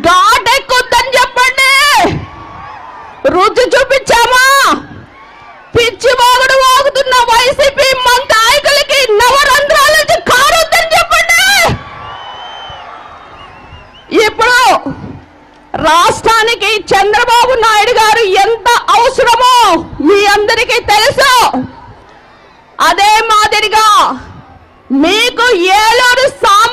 ఘాట్ ఎక్కుద్దని చెప్పండి. రుచి చూపించామా? పిచ్చి మోగుడు వాగుతున్న వైసీపీ మన నాయకులకి నవరంధ్రాల నుంచి కారొద్దని చెప్పండి. ఇప్పుడు రాష్ట్రానికి చంద్రబాబు నాయుడు గారు ఎంత అవసరమో మీ అందరికీ తెలుసు. అదే మాదిరిగా మీకు ఏలూరు సా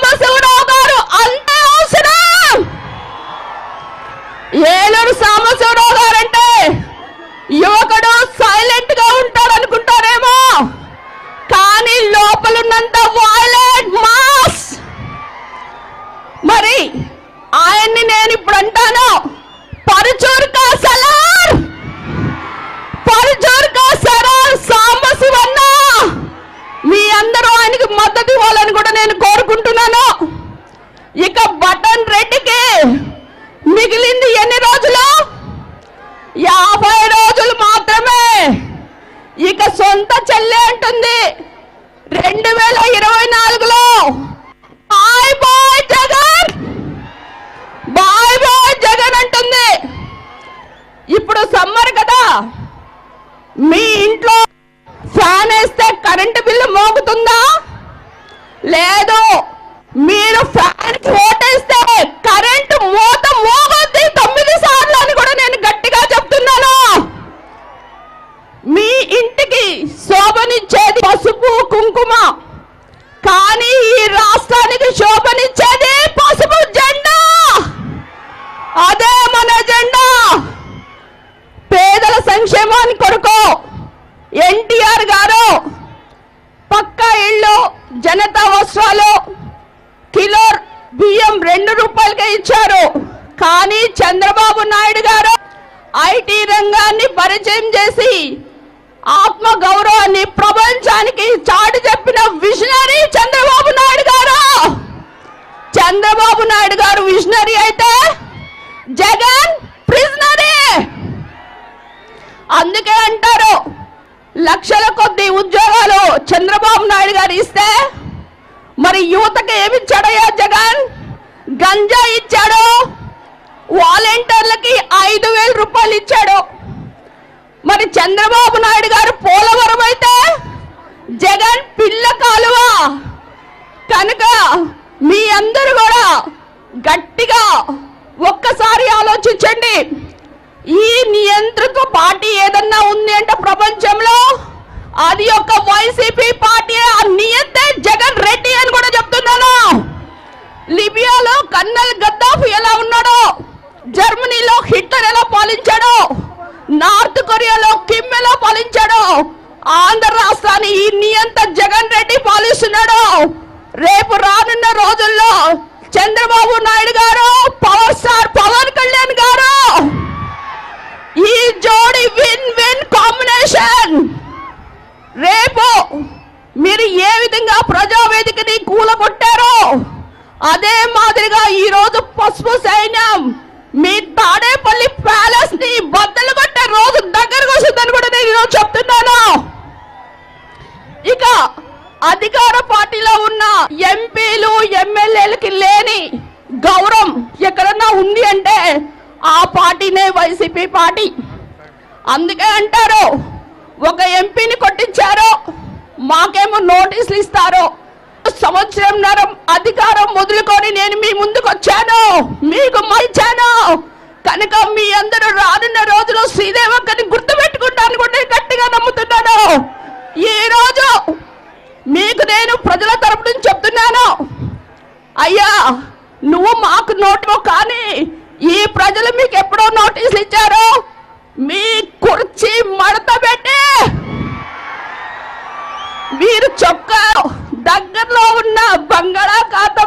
సొంత చెల్లె అంటుంది. రెండు వేల ఇరవై నాలుగులో. Bye bye Jagan. Bye bye Jagan అంటుంది. ఇప్పుడు సమ్మర్ కదా. మీ ఇంట్లో ఫ్యాన్ వేస్తే కరెంటు బిల్లు మోగుతుందా? లేదు. మీరు ఫ్యాన్ ఓటేస్తే కరెంటు మూత మోగుద్ది తొమ్మిది సార్లు అని కూడా నేను గట్టిగా చెప్తున్నాను మీ ఇంటికి శోభనిచ్చేది పసుపు కుంకుమ కానీ ఈ రాష్ట్రానికి శోభనిచ్చేది పసుపు జెండా. అదే మన జెండా. పేదల సంక్షేమాన్ని కొరకు ఎన్టీఆర్ గారు పక్క ఇళ్ళు జనతా వస్త్రాలు కిలో బియ్యం రెండు రూపాయలకే ఇచ్చారు. కానీ చంద్రబాబు నాయుడు గారు ఐటీ రంగాన్ని పరిచయం చేసి ఆత్మ గౌరవాన్ని ప్రపంచానికి చాటు చెప్పిన విజనరీ చంద్రబాబు నాయుడు చంద్రబాబు నాయుడు గారు విజనరీ అయితే జగన్ ప్రిజనరీ అందుకే అంటారు లక్షల కొద్ది ఉద్యోగాలు చంద్రబాబు నాయుడు గారు ఇస్తే మరి యువతకి ఏమి ఇచ్చాడయ్యా జగన్? గంజా ఇచ్చాడు వాలంటీర్లకి ఐదు వేల రూపాయలు ఇచ్చాడు. మరి చంద్రబాబు నాయుడు గారు పోలవరం అయితే జగన్ పిల్ల కాలువ. కనుక మీ అందరూ కూడా గట్టిగా ఒక్కసారి ఆలోచించండి. ఈ నియంతృత్వ పార్టీ ఏదన్నా ఉంది అంటే ప్రపంచంలో అది ఒక వైసీపీ పార్టీ ఆ నియంతే జగన్ రెడ్డి అని కూడా చెప్తున్నాను. లిబియాలో కన్నల్ గద్దాఫ్ ఎలా ఉన్నాడో జర్మనీలో హిట్లర్ ఎలా పాలించాడో నార్త్ కొరియాలో కిమ్ ఎలా పాలించాడో ఆంధ్ర రాష్ట్రాన్ని ఈ నియంత జగన్ రెడ్డి పాలిస్తున్నాడు. రేపు రానున్న రోజుల్లో చంద్రబాబు నాయుడు గారు పవర్ స్టార్ పవన్ కళ్యాణ్ గారు ఈ జోడి విన్ విన్ కాంబినేషన్. రేపు మీరు ఏ విధంగా ప్రజావేదికని కూలగొట్టారో అదే మాదిరిగా ఈ రోజు పసుపు సైన్యం మీ తాడేపల్లి ప్యాలెస్ని బద్దలు కొట్టే రోజు దగ్గరకు వస్తుందని కూడా నేను ఈరోజు చెప్తున్నాను. ఇక అధికార పార్టీ ఉన్న ఎంపీలు ఎమ్మెల్యేలకి లేని గౌరవం ఎక్కడన్నా ఉంది అంటే ఆ పార్టీనే వైసీపీ పార్టీ. అందుకే అంటారు ఒక ఎంపీని కొట్టించారు మాకేమో నోటీసులు ఇస్తారు సంవత్సరంన్నర అధికారం మొదలుకొని నేను మీ ముందుకు వచ్చాను మీకు ఇచ్చాను కనుక మీ అందరూ రానున్న రోజులు శ్రీదేవక్కని గుర్తు పెట్టుకుంటాను కూడా నేను గట్టిగా నమ్ముతున్నాను ఈ రోజు మీకు నేను ప్రజల తరపు నుంచి చెప్తున్నాను అయ్యా నువ్వు మాకు నోటు కానీ ఈ ప్రజలు